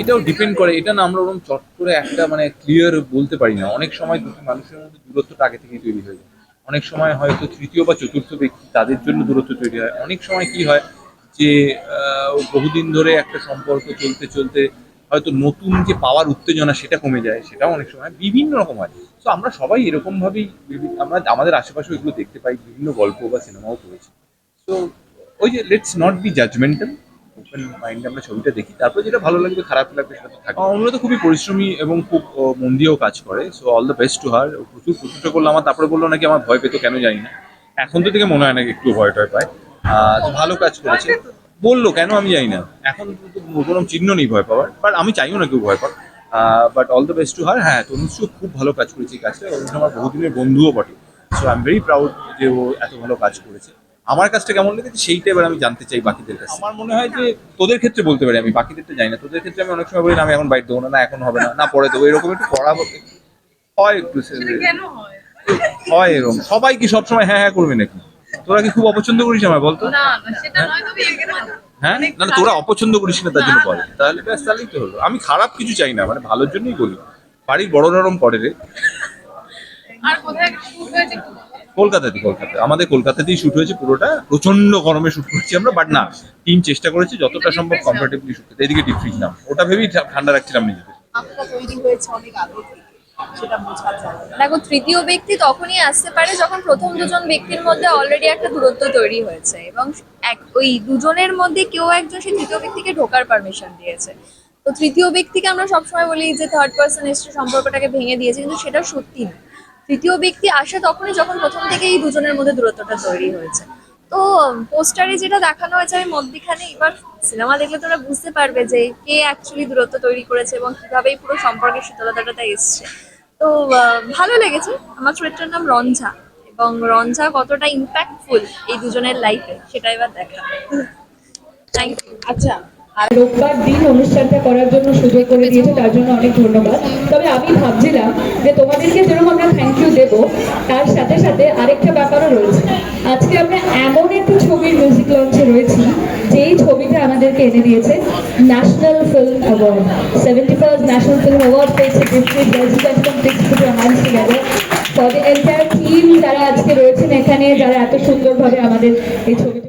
এটাও ডিপেন্ড করে, এটা না আমরা ওরকম চট করে একটা মানে ক্লিয়ার বলতে পারি না। অনেক সময় দুটো মানুষের মধ্যে দূরত্বটা আগে থেকেই তৈরি হয়ে যায়। অনেক সময় হয়তো তৃতীয় বা চতুর্থ ব্যক্তি তাদের জন্য দূরত্ব তৈরি হয়। অনেক সময় কি হয় যে বহুদিন ধরে একটা সম্পর্ক চলতে চলতে হয়তো নতুন যে পাওয়ার উত্তেজনা সেটা কমে যায়, সেটাও অনেক সময় বিভিন্ন রকম হয়। তো আমরা সবাই এরকম ভাবেই বিভি- আমরা আমাদের আশেপাশে এগুলো দেখতে পাই, বিভিন্ন গল্প বা সিনেমাও করেছি। তো ওই যে let's not be judgmental open মাইন্ডে আমরা ছবিটা দেখি, তারপর যেটা ভালো লাগবে, খারাপ লাগবে সেটা তো থাকে অমৃত খুবই পরিশ্রমী এবং খুব মন দিয়েও কাজ করে so all the best to her প্রচুর প্রচুরটা করল আমার, তারপরে বলল নাকি আমার ভয় পেতো, কেন জানি না। এখন তো থেকে মনে হয় নাকি একটু ভয় টয় পায়। তো ভালো কাজ করেছে। বলল কেন আমি জানি না? এখন তো কোনো চিহ্ন নেই ভয় পাওয়ার বাট আমি চাইও না কেউ ভয় পাক। But all the best to her হ্যাঁ তনুশ্রী খুব ভালো কাজ করেছে এই কাজটা। তনুশ্রী আমার বহুদিনের বন্ধুও বটে। So I am very proud যে ও এত ভালো কাজ করেছে। আমার কাজটা কেমন লেগেছে সেইটা এবার আমি জানতে চাই বাকিদের কাছে আমার মনে হয় যে তোদের ক্ষেত্রে বলতে পারি আমি বাকিদেরটা জানি না। তোদের ক্ষেত্রে আমি অনেক সময় বলি না আমি এখন বাইট দেবো না না এখন হবে না না পরে দেবো। এরকম একটু করা হবে। হয় একটু হয়? হয় এরকম। সবাই কি সবসময় হ্যাঁ হ্যাঁ করবে নাকি? তোরা কি খুব অপছন্দ করিস আমায় বলতো? না না সেটা নয় তবে এখানে হ্যাঁ? না না তোরা অপছন্দ করিস না তার জন্য বল। তাহলে ব্যাস তাহলেই তো হলো। আমি খারাপ কিছু চাই না মানে ভালোর জন্যই বলি। বাড়ির বড় নরম করে রে। আর কোথায় শুট হয়েছে একটু বলো। কলকাতাতে কলকাতা আমাদের কলকাতাতেই শুট হয়েছে পুরোটা। প্রচণ্ড গরমে শুট করছি আমরা বাট না টিম চেষ্টা করেছে যতটা সম্ভব কমফোর্টেবলি শুট করতে। এদিকে ডিপ ফ্রিজ নাম। ওটা ভেবেই ঠান্ডা রাখছিলাম নিজেদের সেটা দেখো, তৃতীয় ব্যক্তি তখনই আসতে পারে যখন প্রথম দুজন ব্যক্তির মধ্যে অলরেডি একটা দূরত্ব তৈরি হয়েছে এবং এক, ওই দুজনের মধ্যে কেউ একজন সেই তৃতীয় ব্যক্তিকে ঢোকার পারমিশন দিয়েছে। তো তৃতীয় ব্যক্তিকে আমরা সবসময় বলি যে থার্ড পার্সন এসে সম্পর্কটাকে ভেঙে দিয়েছে, কিন্তু সেটা সত্যি না। তৃতীয় ব্যক্তি আসে তখনই যখন প্রথম থেকে এই দুজনের মধ্যে দূরত্বটা তৈরি হয়েছে। তো পোস্টারে যেটা দেখানো হয়েছে, আমি মধ্যিখানে এবার সিনেমা দেখলে তোরা বুঝতে পারবে যে কে অ্যাকচুয়ালি দূরত্ব তৈরি করেছে এবং কীভাবে পুরো সম্পর্কের শীতলতাটা এসছে। তো ভালো লেগেছে। আমার চরিত্রের নাম রঞ্জা এবং রঞ্জা কতটা ইম্প্যাক্টফুল এই দুজনের লাইফে সেটা এবার দেখা। থ্যাংক ইউ আচ্ছা আর রোববার দিন অনুষ্ঠানটা করার জন্য সুযোগ করে দিয়েছে, তার জন্য অনেক ধন্যবাদ। তবে আমি ভাবছিলাম যে তোমাদেরকে যেরকম আমরা থ্যাংক ইউ দেবো, তার সাথে সাথে আরেকটা ব্যাপারও রয়েছে। আজকে আমরা এমন একটা ছবির মিউজিক লঞ্চে রয়েছি যেই ছবিটা আমাদেরকে এনে দিয়েছে national film award seventy first national film award পেয়েছে ডিস্ট্রিক্ট এটা টিম যারা আজকে রয়েছেন এখানে, যারা এত সুন্দরভাবে আমাদের এই ছবিটা